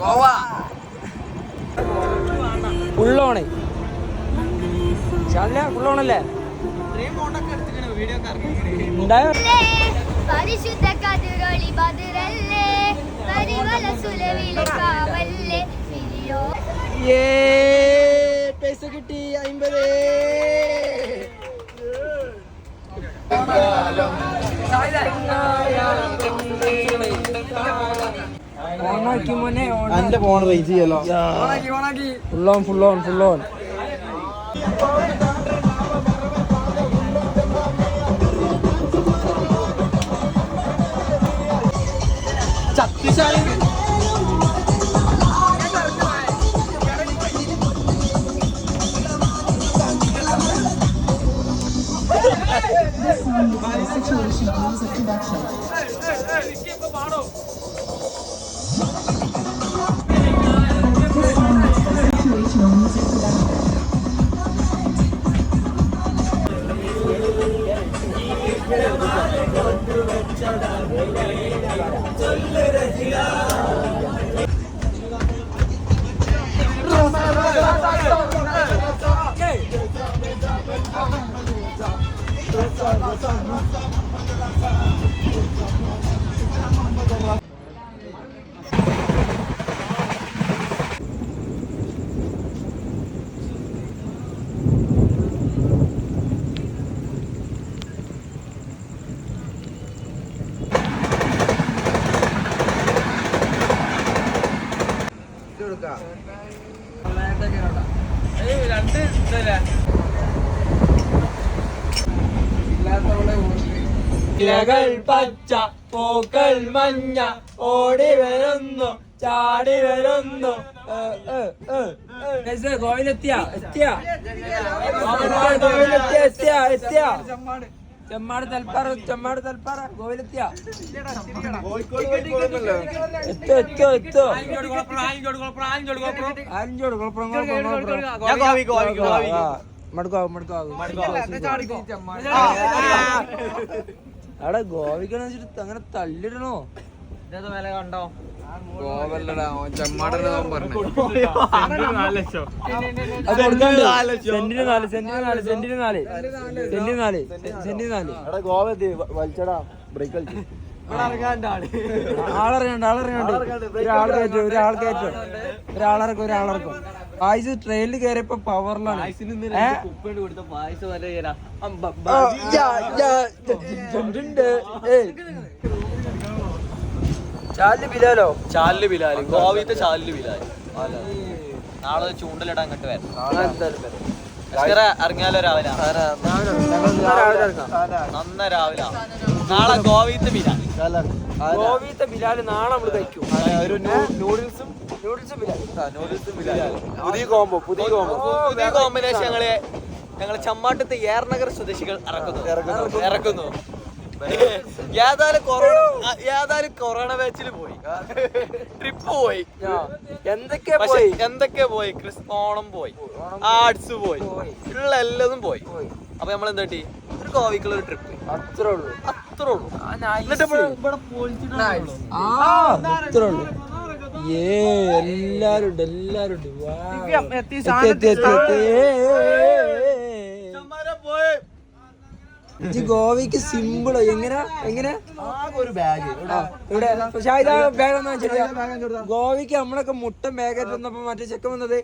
Goa. Full on Shalina ഫുള്ളോണല്ലേ ഉണ്ടായോ? പരിശുദ്ധ കതിരൊളി ബദിരല്ലേ പരിമല സുലവിലെ കാവല്ലേ വിരിയോ ഏ പൈസ കിട്ടി അമ്പത് മോനെ എന്റെ ഫോൺ റേഞ്ച് ചെയ്യല്ലോ ഓണാക്കി ഓണാക്കി. ഫുള്ളോൺ ഫുള്ളോൺ ഫുള്ളോൺ ശക്തിശാലി. ഇലകൾ പച്ച പൂക്കൾ മഞ്ഞ ഓടി വരുന്നു ചാടി വരുന്നു. ഗോവിലെത്തിയ എത്തിയ? എത്തിയ എത്തിയ. ചെമ്മാട് തൽപ്പാറ ചെമ്മാട് തൽപ്പാറ ഗോവിലെത്തിയ? എത്തോ എത്തോ എത്തോ. ആഞ്ചോട് കുഴപ്പം മടുക്കാവും മടുക്കാവും അവിടെ ഗോവിക്കണെന്ന് വെച്ചിട്ട് അങ്ങനെ തള്ളിടണോ? ഗോവല്ലടാ ചെമ്മാടനെ പറഞ്ഞു. സെന്റിന് നാല് സെന്റിന് നാല് സെന്റിന് നാല് സെന്റിന് നാല് സെന്റിന് നാല്. എടാ ഗോവ വലിച്ചടാ ബ്രേക്ക് കളിച്ചു. ആളറിയണ്ട ആളറിയണ്ട ഒരാൾ കയറ്റും ഒരാൾ കയറ്റും. ഒരാളിറക്കും ഒരാളിറക്കും. ആയിസ് ട്രെയിനിൽ കയറിയപ്പോ പവറിലാണ് ഏ? ആ, യാ, യാ, ഉണ്ട്. ഏയ്. ചാൽ ബിലാലോ ചാലിൽ ബിലാൽ. ഗോവിത്തെ ചാലിൽ ബിലാൽ നാളെ ചൂണ്ടലിടാൻ അങ്ങോട്ട് വരാം. നാളെ ഇറങ്ങിയാലോ രാവിലെ. നന്ന രാവിലെ നാളെ ഗോവിത്തെ ബിലാൽ ഗോവിത്തെ ബിലാൽ നാളെ നമ്മൾ കഴിക്കും. ഒരു നൂഡിൽസും നൂഡിൽസും ബിലാൽ നൂഡിൽസും പുതിയ കോംബോ പുതിയ കോംബോ. പുതിയ കോമ്പിനേഷൻ ഞങ്ങൾ ഞങ്ങൾ ചമ്മാട്ടത്തെ ഏറനഗർ സ്വദേശികൾ ഇറക്കുന്നു. ഇറക്കുന്നു. ഇറക്കുന്നു. ഏതായാലും കൊറോണ ഏതായാലും കൊറോണ ബാച്ചിൽ പോയി. ട്രിപ്പ് പോയി. എന്തൊക്കെ പോയി? എന്തൊക്കെ പോയി? ക്രിസ് ഓണം പോയി. ആർട്സ് പോയി. ഉള്ള എല്ലാതും പോയി. അപ്പൊ നമ്മൾ എന്താ ഒരു കോവിക്കുള്ള ഒരു ട്രിപ്പ് അത്രേ ഉള്ളൂ. അത്രേ ഉള്ളൂ. എന്നിട്ട് ഇവിടെ ഇവിടെ പൊളിച്ചിട്ടുണ്ടല്ലോ. ആ അത്രേ ഉള്ളൂ. ഏ എല്ലാരും ഉണ്ട് എല്ലാരും ഉണ്ട്. എത്തി, എത്തി, എത്തി, എത്തി. ഏ, ഏ, ഏ, ഏ. ചമ്മാരെ പോയി ഇജ്ജ് ഗോവയ്ക്ക് സിമ്പിൾ എങ്ങനെ എങ്ങനെ? ഒരു ബാഗ് ഷാഹിദ ബാഗ് ഒന്നും വെച്ചിട്ടില്ല ഗോവയ്ക്ക് നമ്മളൊക്കെ മുട്ട ബാഗ് വന്നപ്പോ മറ്റേ ചെക്കൻ വന്നത്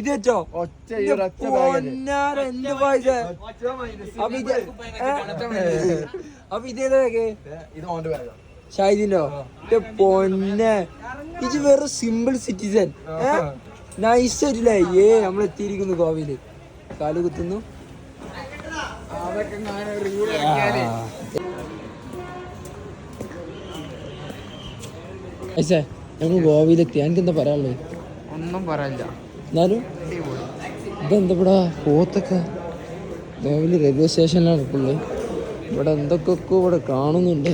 ഇത്. വെച്ചോ? പൊന്നാര എന്ത് പൈസ അപ്പൊ ഇത്? അപ്പൊ ഇതേതാ ബാഗ് ഇത് ഷാഹിദിന്റെ? പൊന്നെ. ഇത് വെറും സിമ്പിൾ സിറ്റിസൺ നൈസ് ആയിട്ടില്ലേ ഏ നമ്മൾ എത്തിയിരിക്കുന്നു ഗോവയിൽ. കാൽ കുത്തുന്നു. ഞങ്ങൾ ഗോവയിലെത്തി. എനിക്ക് എന്താ പറയാനുള്ളത് ഒന്നും പറയില്ല എന്നാലും ഇതെന്താ ഇവിടെ പോത്തൊക്കെ? ഗോവയിൽ റെയിൽവേ സ്റ്റേഷനിലാണ് ഫുള്ള് ഇവിടെ എന്തൊക്കെ ഇവിടെ കാണുന്നുണ്ട്.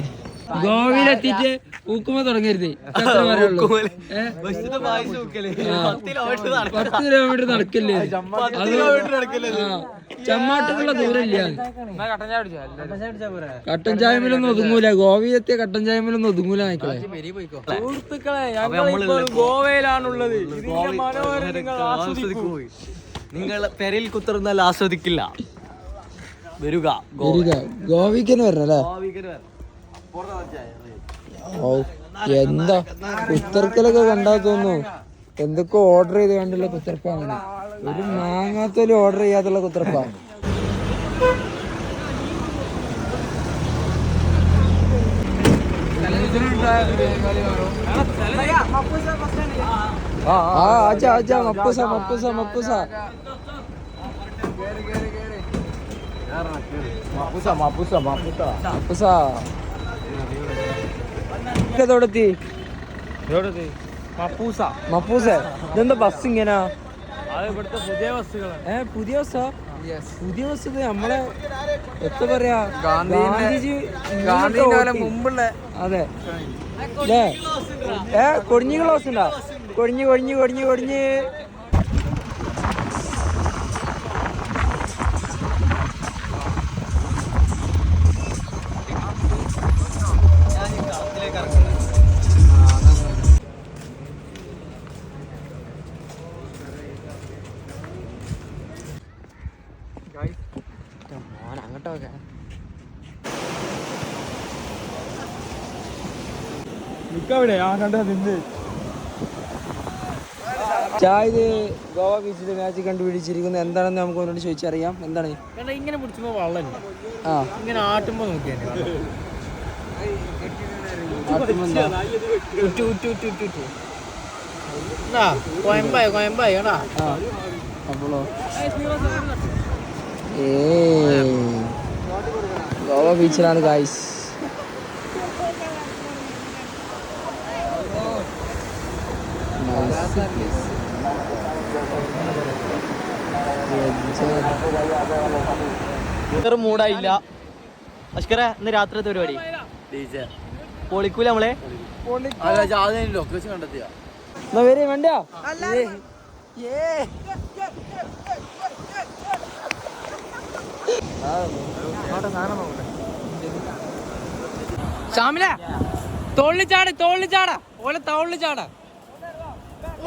ഗോവയിലെത്തിയിട്ട് ഊക്കുമ്പോ തുടങ്ങരുത്. പത്ത് കിലോമീറ്റർ നടക്കില്ലേ. ചമ്മാട്ടുള്ള ദൂരമില്ല. കട്ടൻ ചായമലൊന്നും ഒതുങ്ങൂല. ഗോവയിലെത്തിയ കട്ടൻ ചായമലൊന്നും ഒതുങ്ങൂല സുഹൃത്തുക്കളെ ഞങ്ങളിപ്പോൾ ഗോവയിലാണുള്ളത്. നിങ്ങൾ ആസ്വദിക്കൂ. നിങ്ങൾ പെരയിൽ കുത്തറുന്നാൽ ആസ്വദിക്കില്ല. വരിക വരിക. ഗോവയ്ക്ക് തന്നെ വരണം അല്ലേ? എന്താ? കുത്തർക്കലൊക്കെ കണ്ടാ തോന്നുന്നു. എന്തൊക്കെ ഓർഡർ ചെയ്ത് കണ്ടുള്ള കുത്തർപ്പാണ് ഒരു മാങ്ങാത്തോലും ഓർഡർ ചെയ്യാത്തുള്ള കുത്തർപ്പാണ് ആ ആച്ചാ ആച്ചാ മപ്പൂസ. ഇതോടെത്തി മപ്പൂസ. മപ്പൂസ. ഇതെന്താ ബസ് ഇങ്ങനെ? പുതിയ ബസ്സുകളാണ്. ഏ പുതിയ ബസ്സാ പുതിയ ബസ് നമ്മളെ എത്ര പറയാ? ഗാന്ധിജി ഗാന്ധി മുമ്പുള്ള അതെ. ഏ കൊടിഞ്ഞി ക്ലോസ് ഉണ്ടോ കൊടിഞ്ഞ് കൊടിഞ്ഞ് കൊടിഞ്ഞ് കൊടിഞ്ഞ്. നിക്കവിടെ ആ കണ്ട നിന്ന്. ചായത് ഗോവ ബീച്ചിലെ മാച്ച് കണ്ടുപിടിച്ചിരിക്കുന്നത് എന്താണെന്ന് നമുക്ക് അവനോട് ചോദിച്ചറിയാം. എന്താണ്? ഇങ്ങനെ വെള്ളം ആ. ഇങ്ങനെ ആട്ടുമ്പോ നോക്കിയാൽ ആട്ടുമെന്താ? കൊയമ്പായി കൊയമ്പായി കേട്ടാ ആ. അപ്പോളോ? ഏ ഗോവ ബീച്ചിലാണ് ഗായ്സ് മൂടായില്ല. അഷ്കര ഇന്ന് രാത്രിത്തെ പരിപാടി? പൊളിക്കൂല നമ്മളെ? ലൊക്കേഷൻ കണ്ടെത്തിയ. എന്നാ വരെ വേണ്ട ഷാമില തോളിൽ ചാട തോളിൽ ചാടാ. ഓലെ തോളിൽ ചാടാ.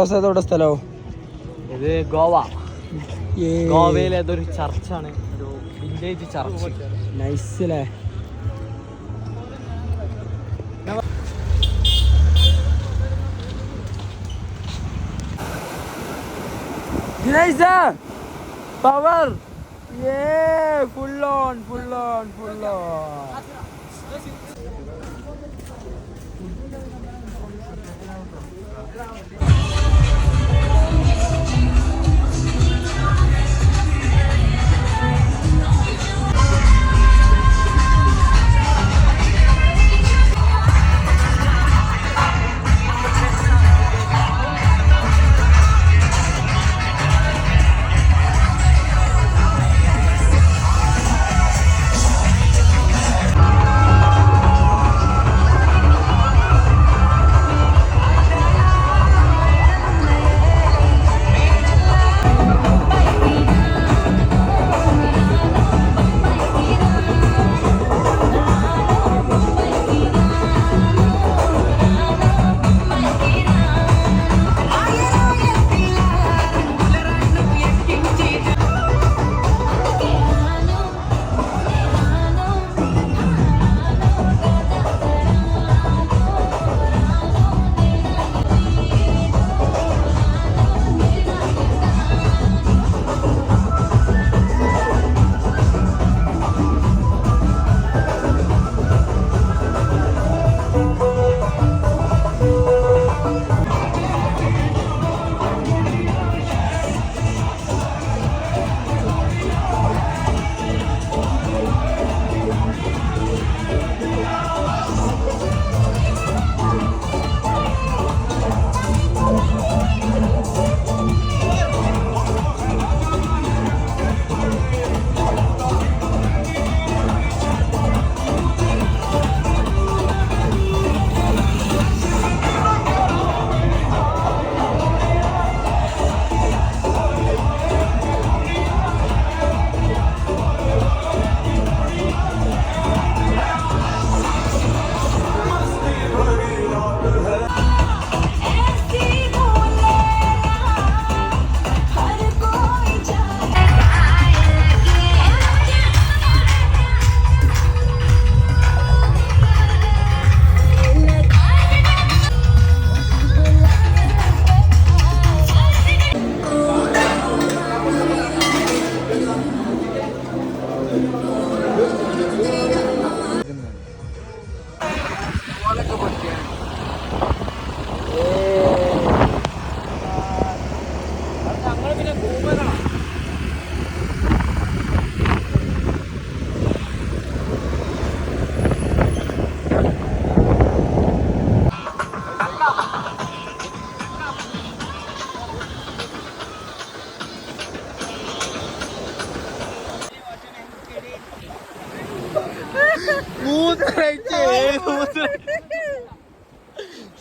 ഫിറോസ് ഏതോടെ സ്ഥലവും ഇത് ഗോവ. ഗോവയിലെ ഏതൊരു ചർച്ചാണ്. ഒരു വില്ലേജ് ചർച്ച്. നൈസ് അല്ലേ പവർ. ഏ full on full on full on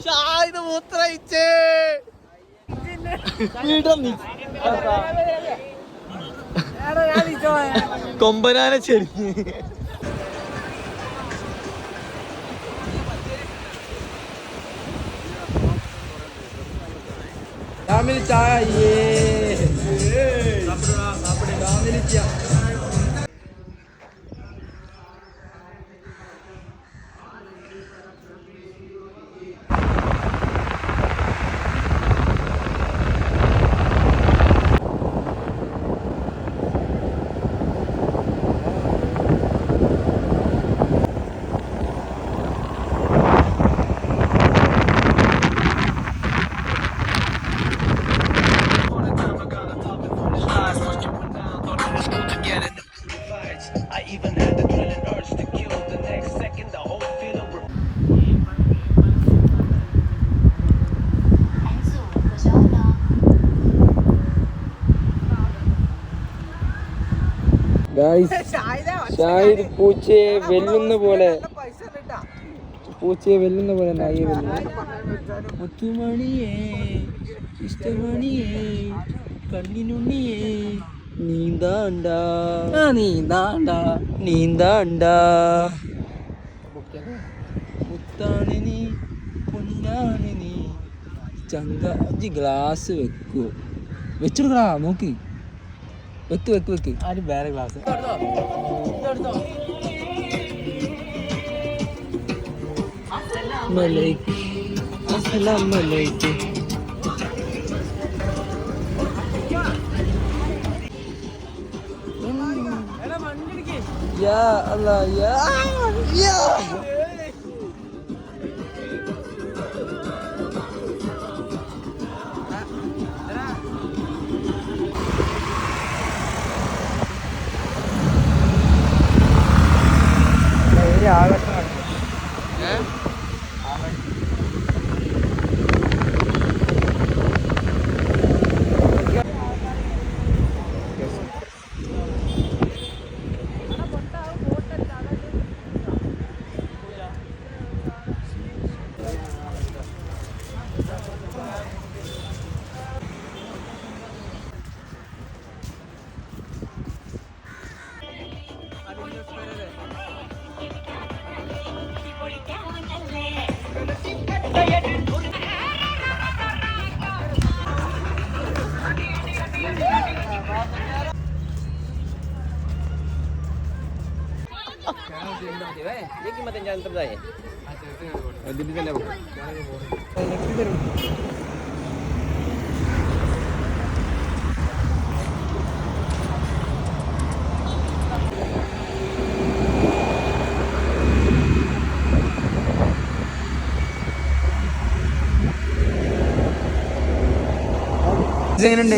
Shahid മൂത്രയിച്ചേ കൊമ്പനാന ചെരിഞ്ഞ് ചായ ഷാഹിദ് പൂച്ചയെ വെല്ലുന്ന പോലെ. പൂച്ചയെ വെല്ലുന്ന പോലെ നായിയെ വെല്ലുന്നു. മുത്തുമണിയേ ഇഷ്ടമണിയേ കണ്ണിനുണ്ണിയേ നീന്താണ്ട. നീന്താണ്ട നീന്താണ്ട. മുത്താണ് നീ പൊന്നാണ് നീ. ചങ്ക ഗ്ലാസ് വെക്കൂ. വെച്ചെടുക്കടാ നോക്കി. വെക്ക് വെക്ക് വെക്ക്. ആരും വേറെ ഗ്ലാസ് മലൈക്ക് അസ്സലാം മലൈക്ക് യാ അല്ലാ യാ യാ. ആകെ ഇതെങ്ങനെയുണ്ട്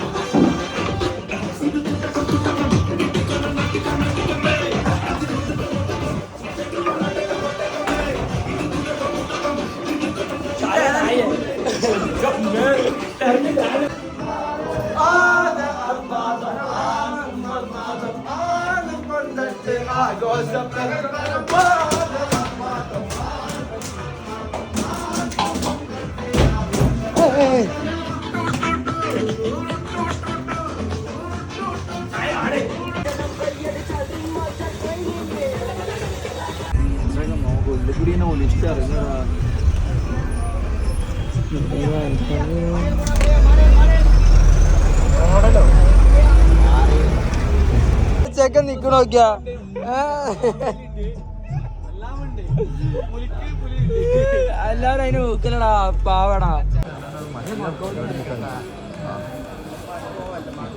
ഉള്ളിൽ കൂടി ഇങ്ങനെ ഒലിച്ച് ഇറങ്ങടാ ചെക്കൻ നിക്കണോക്കിയാ എല്ലാരും അതിന് വെക്കലടാ പാവടാ. മഴ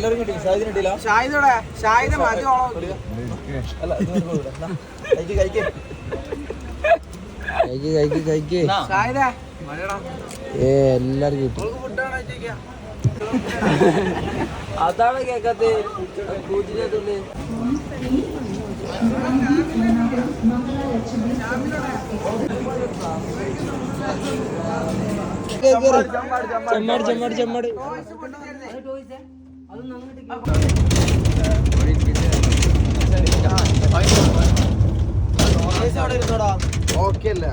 എല്ലാവരും കിട്ടി. ഷാഹിദിന് കിട്ടിയില്ല. ഷാഹിദോടെ? ഷാഹിദ മതി അല്ല കഴിക്ക് കഴിക്ക്. കഴിക്ക് കഴിക്ക് കഴിക്ക്. ഷാഹിദ. ഏ എല്ലാരും കിട്ടി. അതാണ് കേക്കത്ത്. കൂട്ടിനകത്തുള്ളി ചെമ്മാട് ചെമ്മാട് ചെമ്മാട്. ഓക്കെ അല്ലേ?